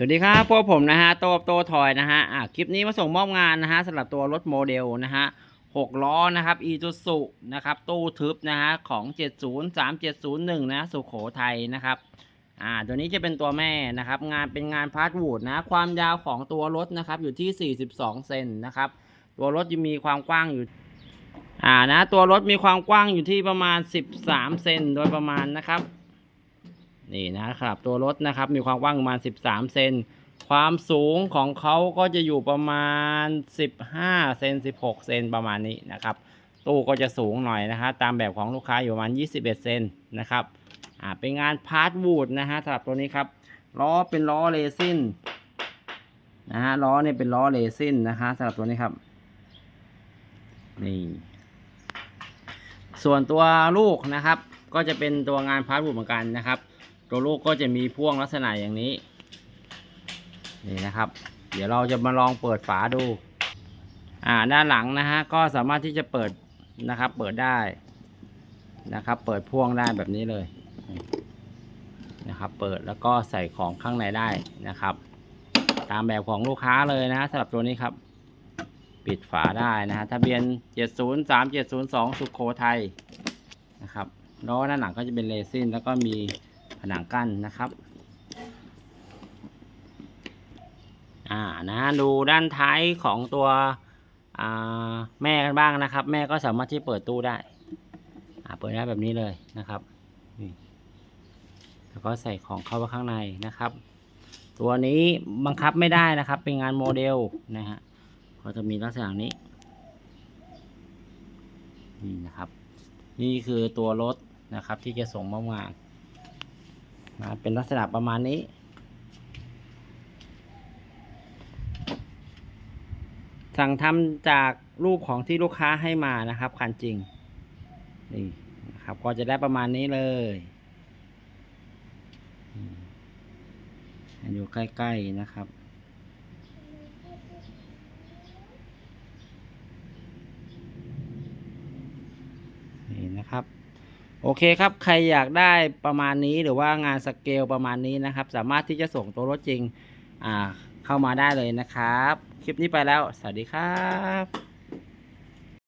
สวัสดีครับพวกผมนะฮะโตโตทอยนะฮะอะคลิปนี้มาส่งมอบงานนะฮะสำหรับตัวรถโมเดลนะฮะหกล้อนะครับอีจูสุนะครับตู้ทึบนะฮะของ 703 701 นะสุโขทัยนะครับอ่าตัวนี้จะเป็นตัวแม่นะครับงานเป็นงานพาร์ทวูดนะความยาวของตัวรถนะครับอยู่ที่ 42 เซนนะครับตัวรถจะมีความกว้างอยู่อ่านะตัวรถมีความกว้างอยู่ที่ประมาณ 13 เซนโดยประมาณนะครับ นี่นะครับตัวรถนะครับมีความกว้างประมาณ 13 เซนความสูงของเขาก็จะอยู่ประมาณ 15 เซน 16 เซนประมาณนี้นะครับ ตู้ก็จะสูงหน่อยนะครับตามแบบของลูกค้าอยู่ประมาณ 21 เซนนะครับอ่าเป็นงานพาร์ทวูดนะฮะสำหรับตัวนี้ครับล้อเป็นล้อเรซินนะฮะล้อเนี่ยเป็นล้อเรซินนะคะสำหรับตัวนี้ครับนี่ส่วนตัวลูกนะครับ ก็จะเป็นตัวงานพาร์ทวูดเหมือนกันนะครับ ตัวลูกก็จะมีพ่วงลักษณะอย่างนี้ นี่นะครับ เดี๋ยวเราจะมาลองเปิดฝาดู อ่าด้านหลังนะฮะก็สามารถที่จะเปิดนะครับ เปิดได้นะครับ เปิดพ่วงได้แบบนี้เลยนะครับ เปิดแล้วก็ใส่ของข้างในได้นะครับ ตามแบบของลูกค้าเลยนะสำหรับตัวนี้ครับ ปิดฝาได้นะฮะทะเบียน 703 702 สุโขทัยนะครับล้อด้านหลังก็จะเป็นเรซินแล้วก็มี ผนังกั้นนะครับอ่านะดูด้านท้ายของตัวอ่าแม่กันบ้างนะครับ แม่ก็สามารถที่เปิดตู้ได้อ่าเปิดได้แบบนี้เลยนะครับนี่แล้วก็ใส่ของเข้าไปข้างในนะครับ ตัวนี้บังคับไม่ได้นะครับ เป็นงานโมเดลนะฮะก็จะมีลักษณะนี้นี่นะครับ นี่คือตัวรถนะครับที่จะส่งมอบงาน นะเป็นลักษณะประมาณนี้สั่งทำจากรูปของที่ลูกค้าให้มานะครับคันจริงนี่นะครับ ก็จะได้ประมาณนี้เลยอยู่ใกล้ๆนะครับ นี่นะครับ โอเคครับ ใครอยากได้ประมาณนี้หรือว่างานสเกลประมาณนี้นะครับ สามารถที่จะส่งตัวรถจริง อ่า เข้ามาได้เลยนะครับ คลิปนี้ไปแล้ว สวัสดีครับ